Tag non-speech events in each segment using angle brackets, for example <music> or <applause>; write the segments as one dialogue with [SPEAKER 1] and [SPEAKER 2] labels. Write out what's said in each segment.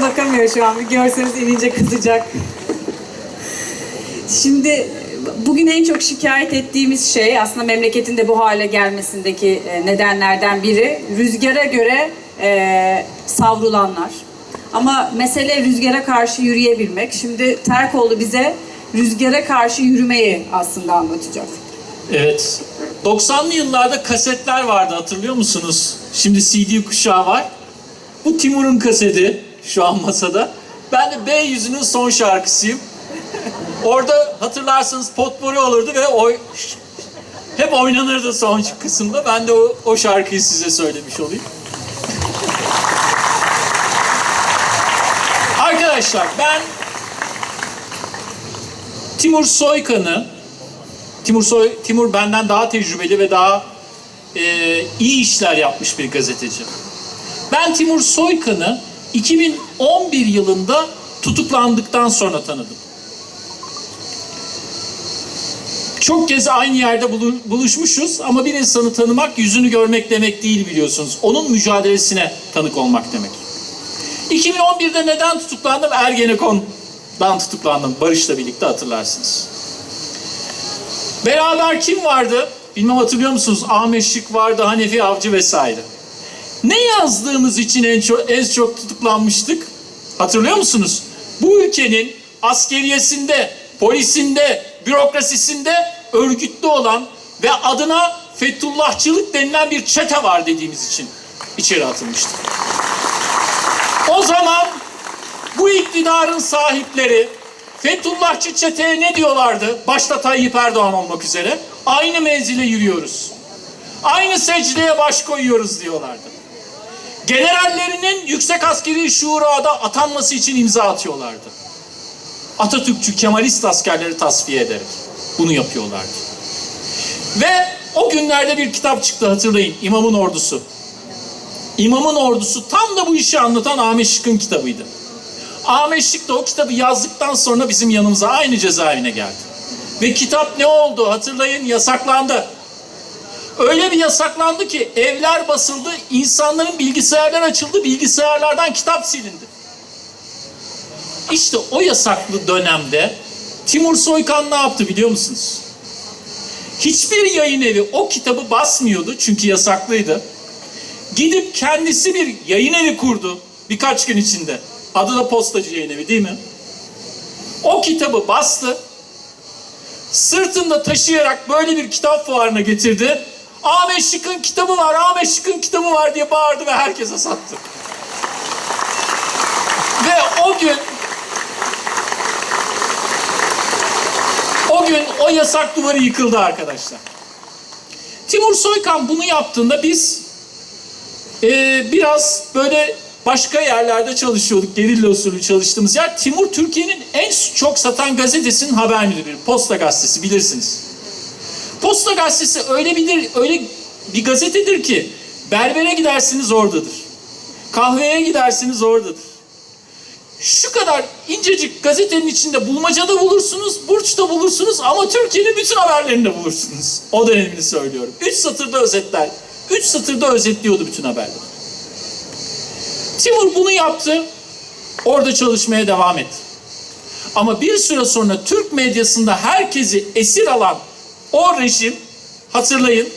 [SPEAKER 1] Kamera bakamıyor şu an. Bir görseniz inince kızacak. Şimdi bugün en çok şikayet ettiğimiz şey aslında memleketin de bu hale gelmesindeki e, nedenlerden biri rüzgara göre e, savrulanlar. Ama mesele rüzgara karşı yürüyebilmek. Şimdi Terkoğlu bize rüzgara karşı yürümeyi aslında anlatacak.
[SPEAKER 2] Evet. 90'lı yıllarda kasetler vardı hatırlıyor musunuz? Şimdi CD kuşağı var. Bu Timur'un kaseti şu an masada. Ben de B yüzünün son şarkısıyım. Orada hatırlarsınız potpori olurdu ve oy, hep oynanırdı son kısımda. Ben de o, o şarkıyı size söylemiş olayım. Arkadaşlar ben Timur Soykan'ı Timur Soy Timur benden daha tecrübeli ve daha e, iyi işler yapmış bir gazeteci. Ben Timur Soykan'ı 2011 yılında tutuklandıktan sonra tanıdım. Çok kez aynı yerde bulu- buluşmuşuz ama bir insanı tanımak yüzünü görmek demek değil biliyorsunuz. Onun mücadelesine tanık olmak demek. 2011'de neden tutuklandım? Ergenekon'dan tutuklandım. Barış'la birlikte hatırlarsınız. Beraber kim vardı? Bilmem hatırlıyor musunuz? Ahmet Şık vardı, Hanefi Avcı vesaire. Ne yazdığımız için en çok, en çok tutuklanmıştık? Hatırlıyor musunuz? Bu ülkenin askeriyesinde, polisinde, bürokrasisinde örgütlü olan ve adına Fethullahçılık denilen bir çete var dediğimiz için içeri atılmıştık. O zaman bu iktidarın sahipleri Fethullahçı çeteye ne diyorlardı? Başta Tayyip Erdoğan olmak üzere. Aynı menzile yürüyoruz. Aynı secdeye baş koyuyoruz diyorlardı. Generallerinin yüksek askeri şurada atanması için imza atıyorlardı. Atatürkçü Kemalist askerleri tasfiye ederek bunu yapıyorlardı. Ve o günlerde bir kitap çıktı hatırlayın. İmamın Ordusu. İmamın Ordusu tam da bu işi anlatan Ahmet kitabıydı. Ahmet Şık da o kitabı yazdıktan sonra bizim yanımıza aynı cezaevine geldi. Ve kitap ne oldu hatırlayın yasaklandı. Öyle bir yasaklandı ki evler basıldı, insanların bilgisayarlar açıldı, bilgisayarlardan kitap silindi. İşte o yasaklı dönemde Timur Soykan ne yaptı biliyor musunuz? Hiçbir yayın evi o kitabı basmıyordu çünkü yasaklıydı. Gidip kendisi bir yayın evi kurdu birkaç gün içinde. Adı da Postacı Yayın Evi değil mi? O kitabı bastı. Sırtında taşıyarak böyle bir kitap fuarına getirdi. Ahmet Şık'ın kitabı var, Ahmet Şık'ın kitabı var diye bağırdı ve herkese sattı. Ve o gün o gün o yasak duvarı yıkıldı arkadaşlar. Timur Soykan bunu yaptığında biz ee, biraz böyle başka yerlerde çalışıyorduk. Gerilla usulü çalıştığımız yer. Timur Türkiye'nin en çok satan gazetesinin haber müdürü. Posta Gazetesi bilirsiniz. Posta Gazetesi öyle bilir, öyle bir gazetedir ki berbere gidersiniz oradadır. Kahveye gidersiniz oradadır. Şu kadar incecik gazetenin içinde bulmacada bulursunuz, burçta bulursunuz ama Türkiye'nin bütün haberlerini de bulursunuz. O dönemini söylüyorum. Üç satırda özetler. Üç satırda özetliyordu bütün haberleri. Timur bunu yaptı. Orada çalışmaya devam etti. Ama bir süre sonra Türk medyasında herkesi esir alan o rejim hatırlayın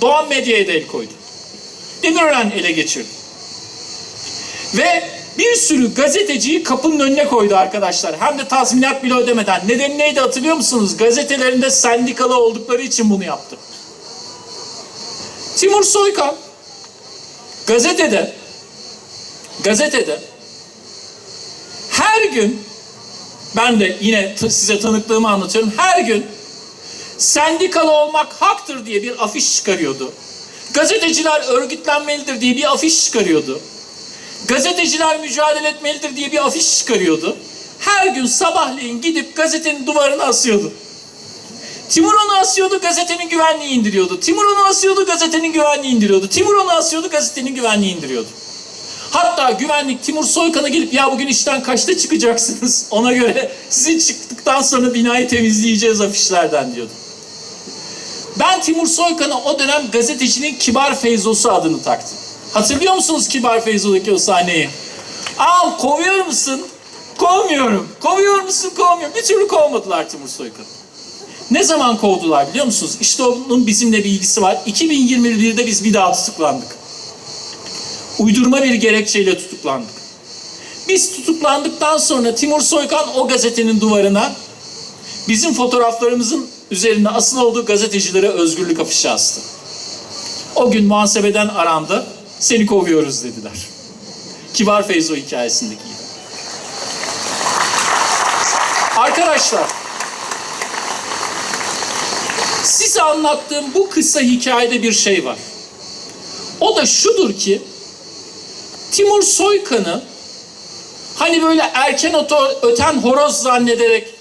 [SPEAKER 2] Doğan Medya'ya da el koydu. Demirören ele geçirdi. Ve bir sürü gazeteciyi kapının önüne koydu arkadaşlar. Hem de tazminat bile ödemeden. Nedeni neydi hatırlıyor musunuz? Gazetelerinde sendikalı oldukları için bunu yaptı. Timur Soykan gazetede gazetede her gün ben de yine size tanıklığımı anlatıyorum. Her gün sendikalı olmak haktır diye bir afiş çıkarıyordu. Gazeteciler örgütlenmelidir diye bir afiş çıkarıyordu. Gazeteciler mücadele etmelidir diye bir afiş çıkarıyordu. Her gün sabahleyin gidip gazetenin duvarına asıyordu. Timur onu asıyordu, gazetenin güvenliği indiriyordu. Timur onu asıyordu, gazetenin güvenliği indiriyordu. Timur onu asıyordu, gazetenin güvenliği indiriyordu. Hatta güvenlik Timur Soykan'a gelip ya bugün işten kaçta çıkacaksınız? <laughs> Ona göre sizin çıktıktan sonra binayı temizleyeceğiz afişlerden diyordu. Ben Timur Soykan'a o dönem gazetecinin Kibar Feyzosu adını taktım. Hatırlıyor musunuz Kibar Feyzo'daki o sahneyi? Al kovuyor musun? Kovmuyorum. Kovuyor musun? Kovmuyorum. Bir türlü kovmadılar Timur Soykan'ı. Ne zaman kovdular biliyor musunuz? İşte onun bizimle bir ilgisi var. 2021'de biz bir daha tutuklandık. Uydurma bir gerekçeyle tutuklandık. Biz tutuklandıktan sonra Timur Soykan o gazetenin duvarına bizim fotoğraflarımızın üzerinde asıl olduğu gazetecilere özgürlük afişi astı. O gün muhasebeden arandı. Seni kovuyoruz dediler. Kibar Feyzo hikayesindeki gibi. Arkadaşlar, size anlattığım bu kısa hikayede bir şey var. O da şudur ki, Timur Soykan'ı hani böyle erken oto, öten horoz zannederek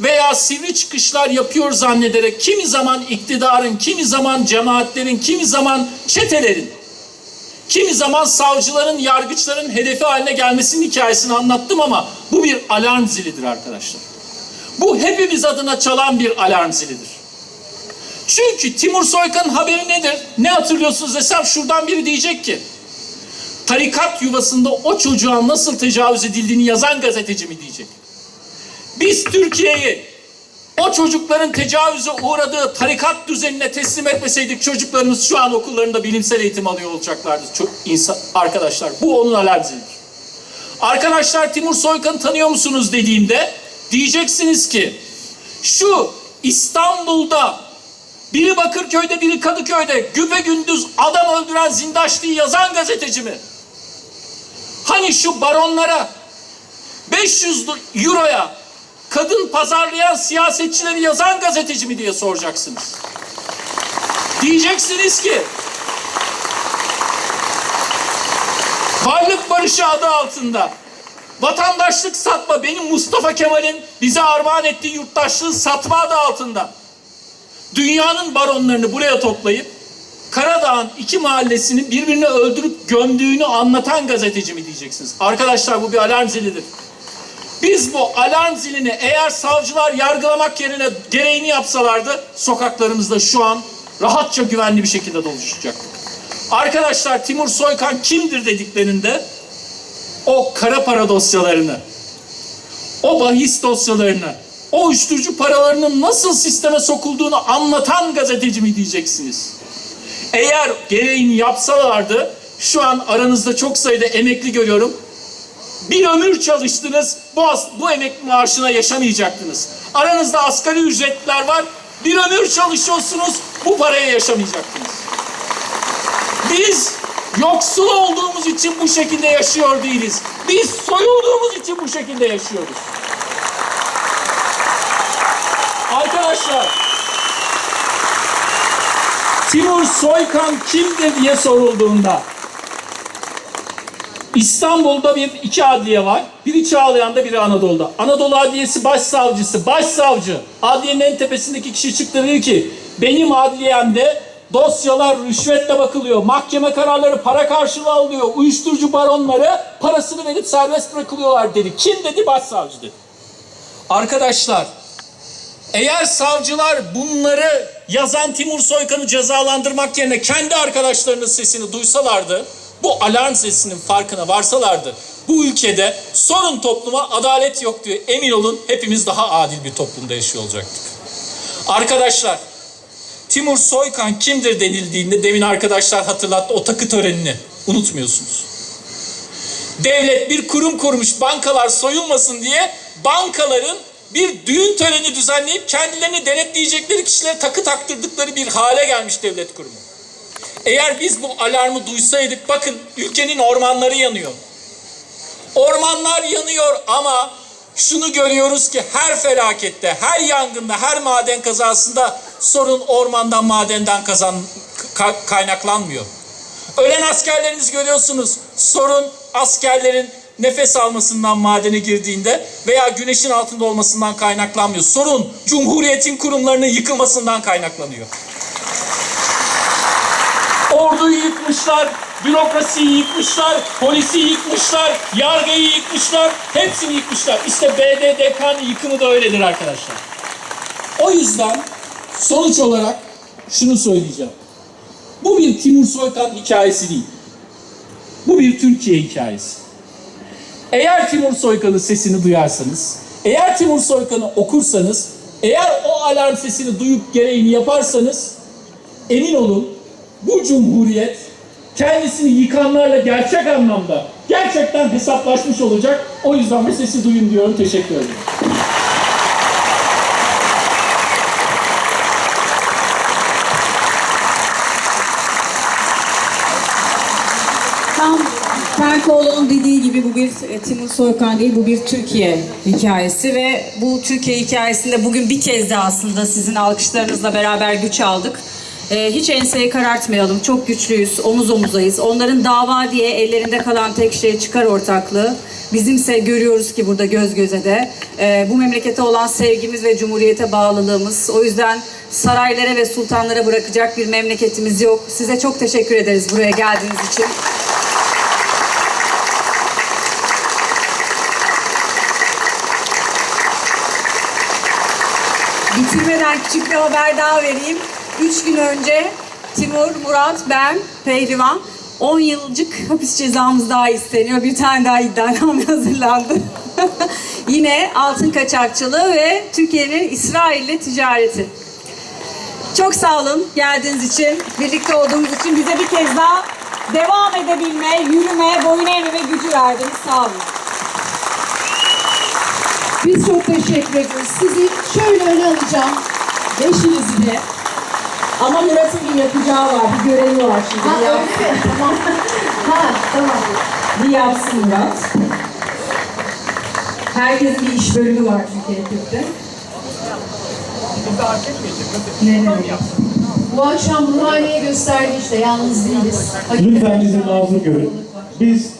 [SPEAKER 2] veya sivri çıkışlar yapıyor zannederek kimi zaman iktidarın, kimi zaman cemaatlerin, kimi zaman çetelerin, kimi zaman savcıların, yargıçların hedefi haline gelmesinin hikayesini anlattım ama bu bir alarm zilidir arkadaşlar. Bu hepimiz adına çalan bir alarm zilidir. Çünkü Timur Soykan'ın haberi nedir? Ne hatırlıyorsunuz desem şuradan biri diyecek ki tarikat yuvasında o çocuğa nasıl tecavüz edildiğini yazan gazeteci mi diyecek? Biz Türkiye'yi o çocukların tecavüze uğradığı tarikat düzenine teslim etmeseydik çocuklarımız şu an okullarında bilimsel eğitim alıyor olacaklardı. Çok insan, arkadaşlar bu onun alarm. Arkadaşlar Timur Soykan'ı tanıyor musunuz dediğimde diyeceksiniz ki şu İstanbul'da biri Bakırköy'de biri Kadıköy'de güpe gündüz adam öldüren Zindaşlı'yı yazan gazeteci mi? Hani şu baronlara 500 euroya kadın pazarlayan siyasetçileri yazan gazeteci mi diye soracaksınız. Diyeceksiniz ki varlık barışı adı altında vatandaşlık satma benim Mustafa Kemal'in bize armağan ettiği yurttaşlığı satma adı altında dünyanın baronlarını buraya toplayıp Karadağ'ın iki mahallesini birbirini öldürüp gömdüğünü anlatan gazeteci mi diyeceksiniz? Arkadaşlar bu bir alarm zilidir. Biz bu alarm zilini eğer savcılar yargılamak yerine gereğini yapsalardı sokaklarımızda şu an rahatça güvenli bir şekilde dolaşacaktık. Arkadaşlar Timur Soykan kimdir dediklerinde o kara para dosyalarını, o bahis dosyalarını, o uyuşturucu paralarının nasıl sisteme sokulduğunu anlatan gazeteci mi diyeceksiniz? Eğer gereğini yapsalardı şu an aranızda çok sayıda emekli görüyorum. Bir ömür çalıştınız, bu, bu emekli maaşına yaşamayacaktınız. Aranızda asgari ücretliler var, bir ömür çalışıyorsunuz, bu paraya yaşamayacaktınız. Biz yoksul olduğumuz için bu şekilde yaşıyor değiliz. Biz soyulduğumuz için bu şekilde yaşıyoruz. Arkadaşlar, Timur Soykan kimdir diye sorulduğunda İstanbul'da bir iki adliye var. Biri Çağlayan'da biri Anadolu'da. Anadolu Adliyesi başsavcısı, başsavcı adliyenin en tepesindeki kişi çıktı dedi ki benim adliyemde dosyalar rüşvetle bakılıyor. Mahkeme kararları para karşılığı alıyor. Uyuşturucu baronları parasını verip serbest bırakılıyorlar dedi. Kim dedi? Başsavcı dedi. Arkadaşlar eğer savcılar bunları yazan Timur Soykan'ı cezalandırmak yerine kendi arkadaşlarının sesini duysalardı, bu alarm sesinin farkına varsalardı, bu ülkede sorun topluma adalet yok diyor. Emin olun hepimiz daha adil bir toplumda yaşıyor olacaktık. Arkadaşlar, Timur Soykan kimdir denildiğinde demin arkadaşlar hatırlattı o takı törenini unutmuyorsunuz. Devlet bir kurum kurmuş bankalar soyulmasın diye bankaların bir düğün töreni düzenleyip kendilerini denetleyecekleri kişilere takı taktırdıkları bir hale gelmiş devlet kurumu. Eğer biz bu alarmı duysaydık bakın ülkenin ormanları yanıyor. Ormanlar yanıyor ama şunu görüyoruz ki her felakette, her yangında, her maden kazasında sorun ormandan, madenden kazan, ka- kaynaklanmıyor. Ölen askerlerinizi görüyorsunuz. Sorun askerlerin nefes almasından madene girdiğinde veya güneşin altında olmasından kaynaklanmıyor. Sorun Cumhuriyet'in kurumlarının yıkılmasından kaynaklanıyor. Orduyu yıkmışlar, bürokrasiyi yıkmışlar, polisi yıkmışlar, yargıyı yıkmışlar, hepsini yıkmışlar. İşte BDDK'nın yıkımı da öyledir arkadaşlar. O yüzden sonuç olarak şunu söyleyeceğim. Bu bir Timur Soykan hikayesi değil. Bu bir Türkiye hikayesi. Eğer Timur Soykan'ın sesini duyarsanız, eğer Timur Soykan'ı okursanız, eğer o alarm sesini duyup gereğini yaparsanız emin olun bu cumhuriyet kendisini yıkanlarla gerçek anlamda gerçekten hesaplaşmış olacak. O yüzden bu sesi duyun diyorum. Teşekkür ederim.
[SPEAKER 1] Tam Ferkoğlu'nun dediği gibi bu bir e, Timur Soykan değil, bu bir Türkiye hikayesi ve bu Türkiye hikayesinde bugün bir kez daha aslında sizin alkışlarınızla beraber güç aldık. E, hiç enseyi karartmayalım, çok güçlüyüz, omuz omuzayız. Onların dava diye ellerinde kalan tek şey çıkar ortaklığı. Bizimse görüyoruz ki burada göz göze de e, bu memlekete olan sevgimiz ve cumhuriyete bağlılığımız. O yüzden saraylara ve sultanlara bırakacak bir memleketimiz yok. Size çok teşekkür ederiz buraya geldiğiniz için. Bitirmeden küçük bir haber daha vereyim. Üç gün önce Timur, Murat, ben, Pehlivan 10 yılcık hapis cezamız daha isteniyor. Bir tane daha iddianame hazırlandı. <laughs> Yine altın kaçakçılığı ve Türkiye'nin İsrail'le ticareti. Çok sağ olun geldiğiniz için, birlikte olduğumuz için bize bir kez daha devam edebilme, yürüme, boyun eğmeme gücü verdiniz. Sağ olun.
[SPEAKER 3] Biz çok teşekkür ediyoruz. Sizi şöyle öne alacağım. Eşinizi de.
[SPEAKER 1] Ama Murat'ın bir yapacağı var, bir görevi var şimdi.
[SPEAKER 3] Ha
[SPEAKER 1] Bir
[SPEAKER 3] öyle mi? Tamam. Ha tamam.
[SPEAKER 1] Bir yapsın Murat. Herkesin bir iş bölümü var çünkü ekipte. Ne demek?
[SPEAKER 3] Bu akşam ruhaniye gösterdi işte. Yalnız değiliz.
[SPEAKER 4] Lütfen bizi mazur görün. Biz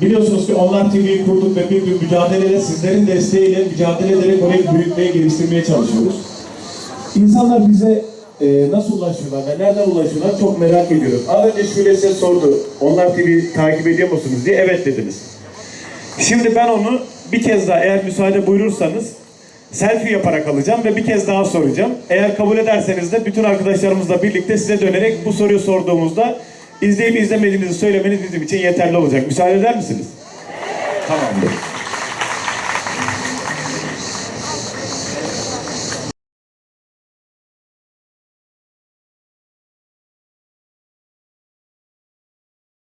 [SPEAKER 4] biliyorsunuz ki Onlar TV'yi kurduk ve bir bir mücadeleyle sizlerin desteğiyle mücadele ederek orayı büyütmeye, geliştirmeye çalışıyoruz. İnsanlar bize e, nasıl ulaşıyorlar ve nereden ulaşıyorlar çok merak ediyorum. Az önce Şule size sordu. Onlar TV'yi takip ediyor musunuz diye evet dediniz. Şimdi ben onu bir kez daha eğer müsaade buyurursanız selfie yaparak alacağım ve bir kez daha soracağım. Eğer kabul ederseniz de bütün arkadaşlarımızla birlikte size dönerek bu soruyu sorduğumuzda izleyip izlemediğinizi söylemeniz bizim için yeterli olacak. Müsaade eder misiniz? Tamamdır.